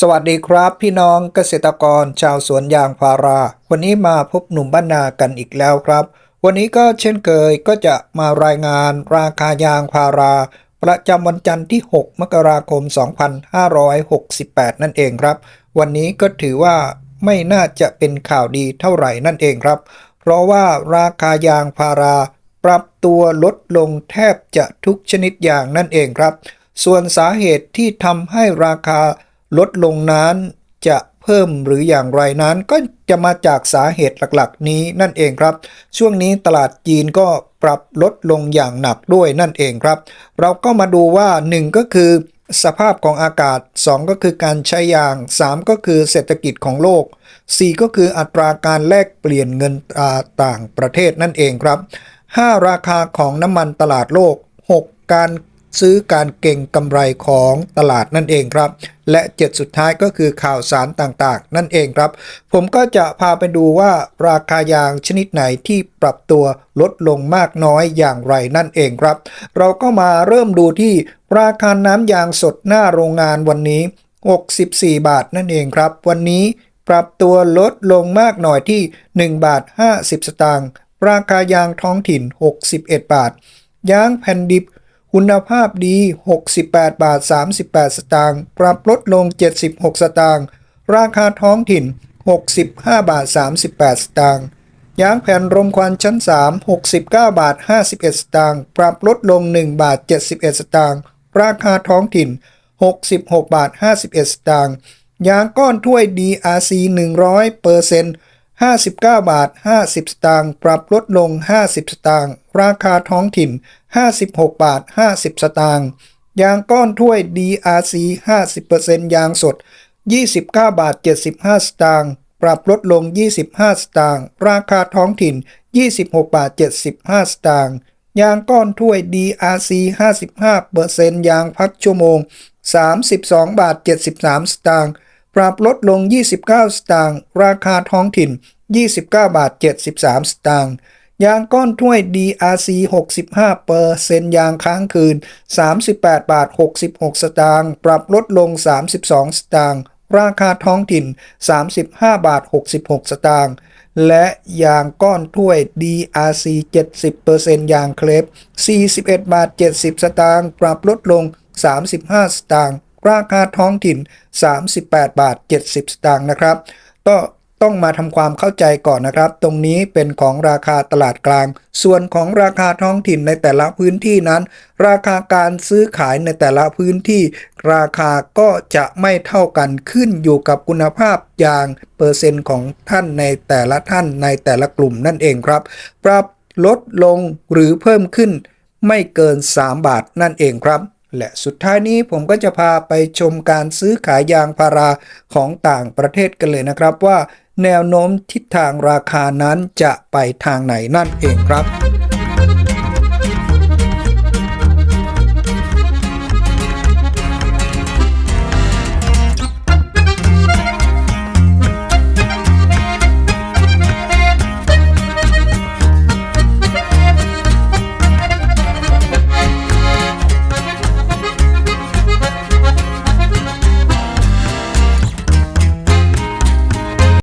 สวัสดีครับ พี่น้องเกษตรกรชาวสวนยางพารา วันนี้มาพบหนุ่มบ้านนากันอีกแล้วครับ วันนี้ก็เช่นเคยก็จะมารายงานราคายางพารา ประจำวันจันทร์ที่ 6 มกราคม 2568 นั่นเองครับ วันนี้ก็ถือว่าไม่น่าจะเป็นข่าวดีเท่าไหร่นั่นเองครับ เพราะว่าราคายางพารา ปรับตัวลดลงแทบจะทุกชนิดอย่างนั่นเองครับ ส่วนสาเหตุที่ทำให้ราคา ลดลงนั้นจะเพิ่มหรืออย่างไรนั้นก็จะมาจากสาเหตุหลักๆ นี้นั่นเองครับ ช่วงนี้ตลาดจีนก็ปรับลดลงอย่างหนักด้วยนั่นเองครับ เราก็มาดูว่า 1 ก็คือ สภาพของอากาศ 2 ก็คือการใช้ยาง 3 ก็คือเศรษฐกิจของโลก 4 ก็คืออัตราการแลกเปลี่ยนเงินต่างประเทศนั่นเองครับ 5 ราคาของน้ำมันตลาดโลก 6 การ ซื้อการเก่งกำไรของตลาดนั่นเองครับ และ 7 สุดท้ายก็คือข่าวสารต่างๆ นั่นเองครับ ผมก็จะพาไปดูว่าราคายางชนิดไหนที่ปรับตัวลดลงมากน้อยอย่างไรนั่นเองครับ เราก็มาเริ่มดูที่ราคาน้ำยางสดหน้าโรงงานวันนี้ 64 บาทนั่นเองครับ วันนี้ปรับตัวลดลงมากหน่อยที่ 1 บาท 50 สตางค์ราคายางท้องถิ่น 61 บาท ยางแผ่นดิบ คุณภาพดี 68 บาท 38 สตางค์ ปรับลดลง 76 สตางค์ ราคาท้องถิ่น 65 บาท 38 สตางค์ ยางแผ่นรมควันชั้น 3 69 บาท 51 สตางค์ ปรับลดลง 1 บาท 71 สตางค์ ราคาท้องถิ่น 66 บาท 51 สตางค์ ยางก้อนถ้วย DRC 100เปอร์เซ็นต์ 59 บาท 50 สตางค์ ปรับลดลง 50 สตางค์ ราคาท้องถิ่น 56 บาท 50 สตางค์ ยางก้อนถ้วย DRC 50%ยางสด 29 บาท 75 สตางค์ ปรับลดลง 25 สตางค์ ราคาท้องถิ่น 26 บาท 75 สตางค์ ยางก้อนถ้วย DRC 55%ยางพักชั่วโมง 32 บาท 73 สตางค์ ปรับลดลง 29 สตางค์ ราคาท้องถิ่น 29 บาท 73 สตางค์ยางก้อนถ้วย DRC 65เปอร์เซ็นยางค้างคืน 38 บาท 66 สตางค์ ปรับลดลง 32 สตางค์ ราคาท้องถิ่น 35 บาท 66 สตางค์ และยางก้อนถ้วย DRC 70%ยางเคลป41 บาท 70 สตางค์ ปรับลดลง 35 สตางค์ ราคาท้องถิ่น 38 บาท 70 สตางค์นะครับก็ต้องมาทำความเข้าใจก่อนนะครับ ตรงนี้เป็นของราคาตลาดกลาง ส่วนของราคาท้องถิ่นในแต่ละพื้นที่นั้น ราคาการซื้อขายในแต่ละพื้นที่ ราคาก็จะไม่เท่ากันขึ้นอยู่กับคุณภาพยางเปอร์เซ็นต์ของท่านในแต่ละท่านในแต่ละกลุ่มนั่นเองครับ ปรับลดลงหรือเพิ่มขึ้นไม่เกิน 3 บาทนั่นเองครับ และสุดท้ายนี้ผมก็จะพาไปชมการซื้อขายยางพาราของต่างประเทศกันเลยนะครับว่า แนวโน้มทิศทางราคานั้นจะไปทางไหนนั่นเองครับ